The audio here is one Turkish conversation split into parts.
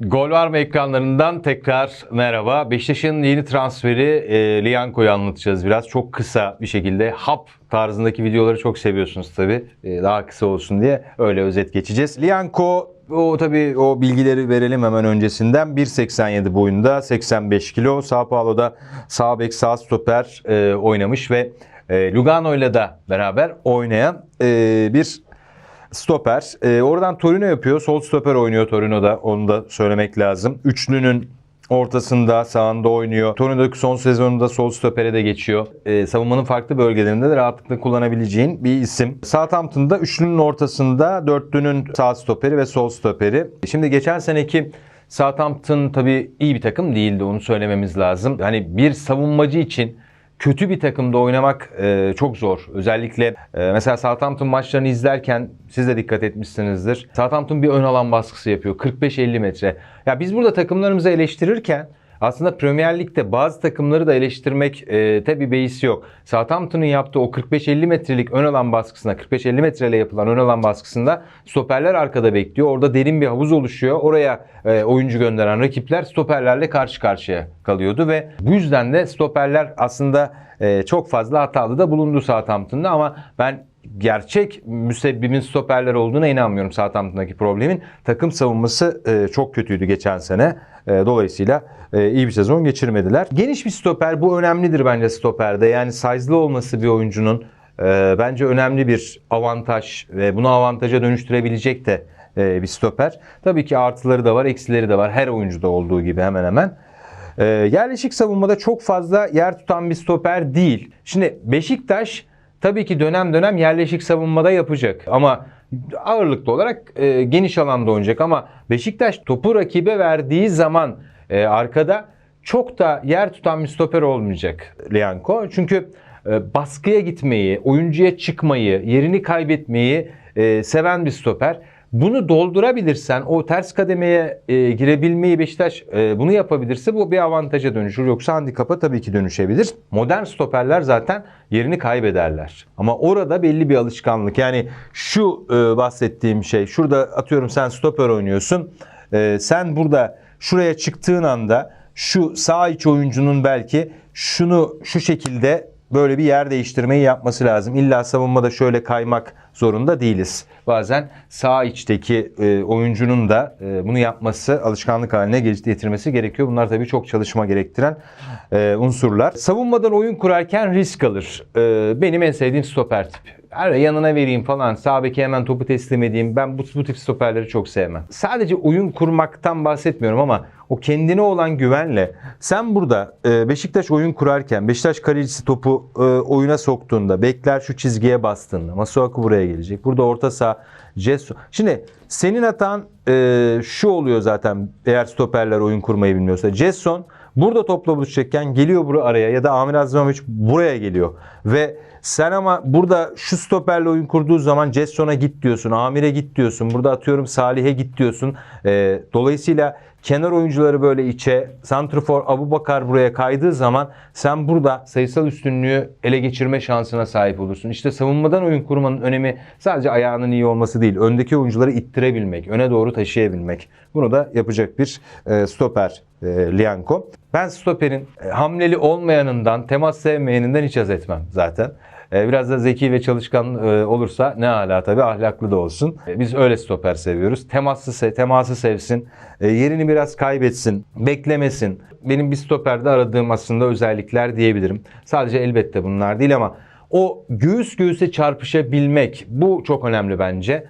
Gol var mı ekranlarından tekrar merhaba. Beşiktaş'ın yeni transferi e, Lianco'yu anlatacağız biraz. Çok kısa bir şekilde hap tarzındaki videoları çok seviyorsunuz tabii. E, daha kısa olsun diye öyle özet geçeceğiz. Lianco o tabii o bilgileri verelim hemen öncesinden. 1.87 boyunda 85 kilo. Sao Paulo'da sağ bek sağ stoper e, oynamış ve e, Lugano'yla da beraber oynayan e, bir stoper. Ee, oradan Torino yapıyor. Sol stoper oynuyor Torino'da. Onu da söylemek lazım. Üçlünün ortasında, sağında oynuyor. Torino'daki son sezonunda sol stopere de geçiyor. Ee, savunmanın farklı bölgelerinde de rahatlıkla kullanabileceğin bir isim. Southampton'da üçlünün ortasında dörtlünün sağ stoperi ve sol stoperi. Şimdi geçen seneki Southampton tabii iyi bir takım değildi. Onu söylememiz lazım. Hani bir savunmacı için kötü bir takımda oynamak e, çok zor. Özellikle e, mesela Southampton maçlarını izlerken siz de dikkat etmişsinizdir. Southampton bir ön alan baskısı yapıyor. 45-50 metre. Ya biz burada takımlarımızı eleştirirken aslında Premier Lig'de bazı takımları da eleştirmek e, tabi beis yok. Southampton'ın yaptığı o 45-50 metrelik ön alan baskısına, 45-50 metreyle yapılan ön alan baskısında stoperler arkada bekliyor. Orada derin bir havuz oluşuyor. Oraya e, oyuncu gönderen rakipler stoperlerle karşı karşıya kalıyordu ve bu yüzden de stoperler aslında e, çok fazla hatalı da bulundu Southampton'da ama ben gerçek müsebbimin stoperler olduğuna inanmıyorum Southampton'daki problemin. Takım savunması e, çok kötüydü geçen sene. E, dolayısıyla e, iyi bir sezon geçirmediler. Geniş bir stoper bu önemlidir bence stoperde. Yani size'lı olması bir oyuncunun e, bence önemli bir avantaj ve bunu avantaja dönüştürebilecek de e, bir stoper. Tabii ki artıları da var, eksileri de var. Her oyuncuda olduğu gibi hemen hemen. E, yerleşik savunmada çok fazla yer tutan bir stoper değil. Şimdi Beşiktaş tabii ki dönem dönem yerleşik savunmada yapacak ama ağırlıklı olarak e, geniş alanda oynayacak ama Beşiktaş topu rakibe verdiği zaman e, arkada çok da yer tutan bir stoper olmayacak Lianco. Çünkü e, baskıya gitmeyi, oyuncuya çıkmayı, yerini kaybetmeyi e, seven bir stoper. Bunu doldurabilirsen, o ters kademeye e, girebilmeyi Beşiktaş e, bunu yapabilirse bu bir avantaja dönüşür. Yoksa handikapa tabii ki dönüşebilir. Modern stoperler zaten yerini kaybederler. Ama orada belli bir alışkanlık. Yani şu e, bahsettiğim şey, şurada atıyorum sen stoper oynuyorsun. E, sen burada şuraya çıktığın anda şu sağ iç oyuncunun belki şunu şu şekilde böyle bir yer değiştirmeyi yapması lazım. İlla savunmada şöyle kaymak zorunda değiliz. Bazen sağ içteki e, oyuncunun da e, bunu yapması, alışkanlık haline getirmesi gerekiyor. Bunlar tabii çok çalışma gerektiren e, unsurlar. Savunmadan oyun kurarken risk alır. E, benim en sevdiğim stoper tipi. Yani yanına vereyim falan, sağ beke hemen topu teslim edeyim. Ben bu, bu tip stoperleri çok sevmem. Sadece oyun kurmaktan bahsetmiyorum ama o kendine olan güvenle sen burada e, Beşiktaş oyun kurarken Beşiktaş kalecisi topu e, oyuna soktuğunda bekler şu çizgiye bastığında Masuaku buraya gelecek. Burada orta saha Cesso. Şimdi senin hatan e, şu oluyor zaten eğer stoperler oyun kurmayı bilmiyorsa. Cesson burada topla buluşacakken geliyor buraya araya ya da Amir Azizovic buraya geliyor. Ve sen ama burada şu stoperle oyun kurduğu zaman Jesson'a git diyorsun, Amir'e git diyorsun. Burada atıyorum Salih'e git diyorsun. E, dolayısıyla kenar oyuncuları böyle içe, Santrfor Abu Bakar buraya kaydığı zaman sen burada sayısal üstünlüğü ele geçirme şansına sahip olursun. İşte savunmadan oyun kurmanın önemi sadece ayağının iyi olması değil, öndeki oyuncuları ittirebilmek, öne doğru taşıyabilmek. Bunu da yapacak bir e, stoper e, Lianco. Ben stoperin e, hamleli olmayanından, temas sevmeyeninden hiç haz etmem zaten. E, Biraz da zeki ve çalışkan e, olursa ne ala tabii ahlaklı da olsun. E, Biz öyle stoper seviyoruz. Teması, se- teması sevsin, e, yerini biraz kaybetsin, beklemesin. Benim bir stoperde aradığım aslında özellikler diyebilirim. Sadece elbette bunlar değil ama o göğüs göğüse çarpışabilmek bu çok önemli bence.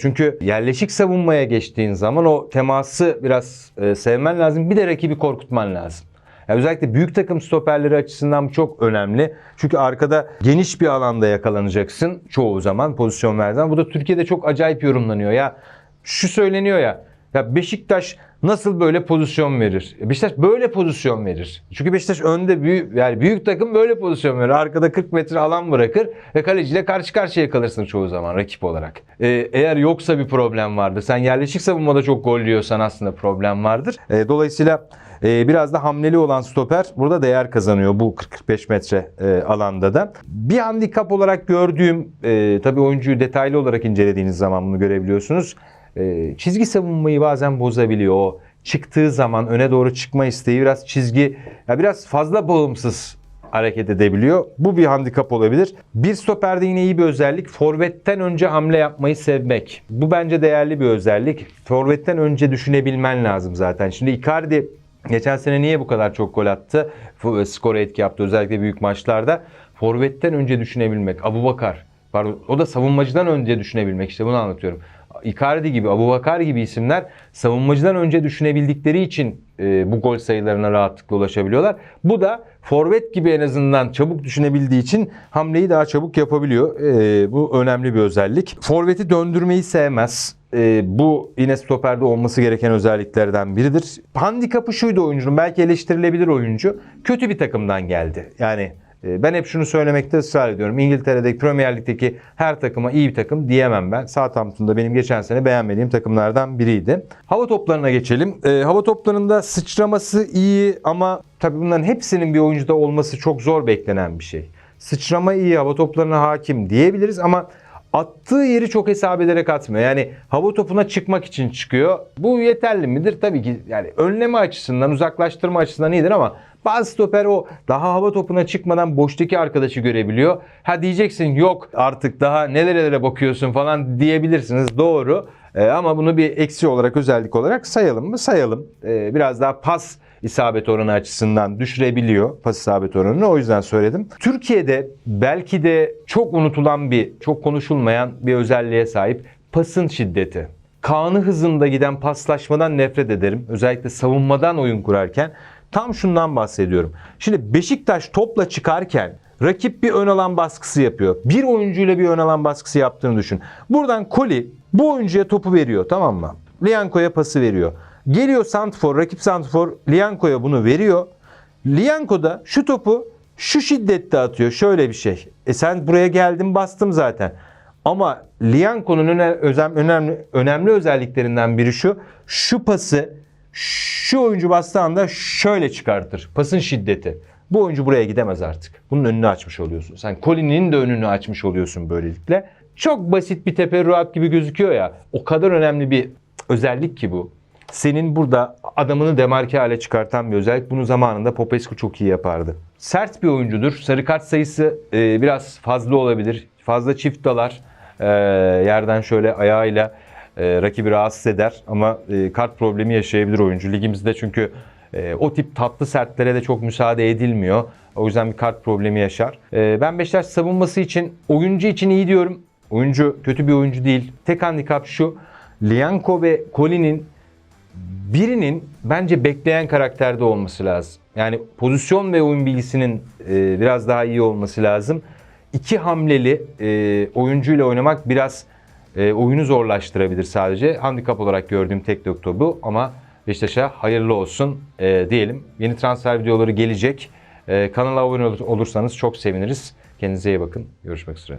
Çünkü yerleşik savunmaya geçtiğin zaman o teması biraz e, sevmen lazım. Bir de rakibi korkutman lazım. Yani özellikle büyük takım stoperleri açısından bu çok önemli. Çünkü arkada geniş bir alanda yakalanacaksın çoğu zaman pozisyon verdiğin. Bu da Türkiye'de çok acayip yorumlanıyor. Ya şu söyleniyor ya. Ya Beşiktaş nasıl böyle pozisyon verir? Beşiktaş böyle pozisyon verir. Çünkü Beşiktaş önde büyük yani büyük takım böyle pozisyon verir. Arkada 40 metre alan bırakır ve kaleciyle karşı karşıya kalırsın çoğu zaman rakip olarak. Ee, eğer yoksa bir problem vardır. Sen yerleşik savunmada çok gol yiyorsan aslında problem vardır. Ee, dolayısıyla e, biraz da hamleli olan stoper burada değer kazanıyor bu 40-45 metre e, alanda da. Bir handikap olarak gördüğüm, e, tabii oyuncuyu detaylı olarak incelediğiniz zaman bunu görebiliyorsunuz. E, çizgi savunmayı bazen bozabiliyor. O çıktığı zaman öne doğru çıkma isteği biraz çizgi ya biraz fazla bağımsız hareket edebiliyor. Bu bir handikap olabilir. Bir stoperde yine iyi bir özellik. Forvetten önce hamle yapmayı sevmek. Bu bence değerli bir özellik. Forvetten önce düşünebilmen lazım zaten. Şimdi Icardi geçen sene niye bu kadar çok gol attı? Skora etki yaptı özellikle büyük maçlarda. Forvetten önce düşünebilmek. Abubakar. Pardon, o da savunmacıdan önce düşünebilmek. İşte bunu anlatıyorum. Icardi gibi, Abubakar gibi isimler savunmacıdan önce düşünebildikleri için e, bu gol sayılarına rahatlıkla ulaşabiliyorlar. Bu da forvet gibi en azından çabuk düşünebildiği için hamleyi daha çabuk yapabiliyor. E, bu önemli bir özellik. Forveti döndürmeyi sevmez. E, bu yine stoperde olması gereken özelliklerden biridir. Handikapı şuydu oyuncunun belki eleştirilebilir oyuncu. Kötü bir takımdan geldi. Yani ben hep şunu söylemekte ısrar ediyorum. İngiltere'deki Premier Lig'deki her takıma iyi bir takım diyemem ben. Southampton'da benim geçen sene beğenmediğim takımlardan biriydi. Hava toplarına geçelim. E, hava toplarında sıçraması iyi ama tabii bunların hepsinin bir oyuncuda olması çok zor beklenen bir şey. Sıçrama iyi, hava toplarına hakim diyebiliriz ama attığı yeri çok hesap ederek atmıyor. Yani hava topuna çıkmak için çıkıyor. Bu yeterli midir? Tabii ki yani önleme açısından, uzaklaştırma açısından iyidir ama bazı stoper o daha hava topuna çıkmadan boştaki arkadaşı görebiliyor. Ha diyeceksin yok artık daha nelere bakıyorsun falan diyebilirsiniz. Doğru. Ee, ama bunu bir eksi olarak özellik olarak sayalım mı? Sayalım. Ee, biraz daha pas isabet oranı açısından düşürebiliyor pas isabet oranını. O yüzden söyledim. Türkiye'de belki de çok unutulan bir, çok konuşulmayan bir özelliğe sahip pasın şiddeti. Kanı hızında giden paslaşmadan nefret ederim. Özellikle savunmadan oyun kurarken. Tam şundan bahsediyorum. Şimdi Beşiktaş topla çıkarken rakip bir ön alan baskısı yapıyor. Bir oyuncuyla bir ön alan baskısı yaptığını düşün. Buradan Koli bu oyuncuya topu veriyor tamam mı? Lianco'ya pası veriyor. Geliyor Santfor, rakip Santfor Lianco'ya bunu veriyor. Lianco da şu topu şu şiddette atıyor. Şöyle bir şey. E sen buraya geldin bastım zaten. Ama Lianco'nun öne- özem- önemli, önemli özelliklerinden biri şu. Şu pası şu oyuncu bastığı anda şöyle çıkartır. Pasın şiddeti. Bu oyuncu buraya gidemez artık. Bunun önünü açmış oluyorsun. Sen Colin'in de önünü açmış oluyorsun böylelikle. Çok basit bir teferruat gibi gözüküyor ya. O kadar önemli bir özellik ki bu. Senin burada adamını demarke hale çıkartan bir özellik. Bunu zamanında Popescu çok iyi yapardı. Sert bir oyuncudur. Sarı kart sayısı e, biraz fazla olabilir. Fazla çift dalar. E, yerden şöyle ayağıyla e, rakibi rahatsız eder ama e, kart problemi yaşayabilir oyuncu. Ligimizde çünkü e, o tip tatlı sertlere de çok müsaade edilmiyor. O yüzden bir kart problemi yaşar. E, ben Beşiktaş savunması için oyuncu için iyi diyorum. Oyuncu kötü bir oyuncu değil. Tek handikap şu. Lianco ve Colin'in birinin bence bekleyen karakterde olması lazım. Yani pozisyon ve oyun bilgisinin e, biraz daha iyi olması lazım. İki hamleli e, oyuncuyla oynamak biraz e, oyunu zorlaştırabilir sadece. Handikap olarak gördüğüm tek nokta bu ama Beşiktaş'a hayırlı olsun e, diyelim. Yeni transfer videoları gelecek. E, kanala abone ol- olursanız çok seviniriz. Kendinize iyi bakın. Görüşmek üzere.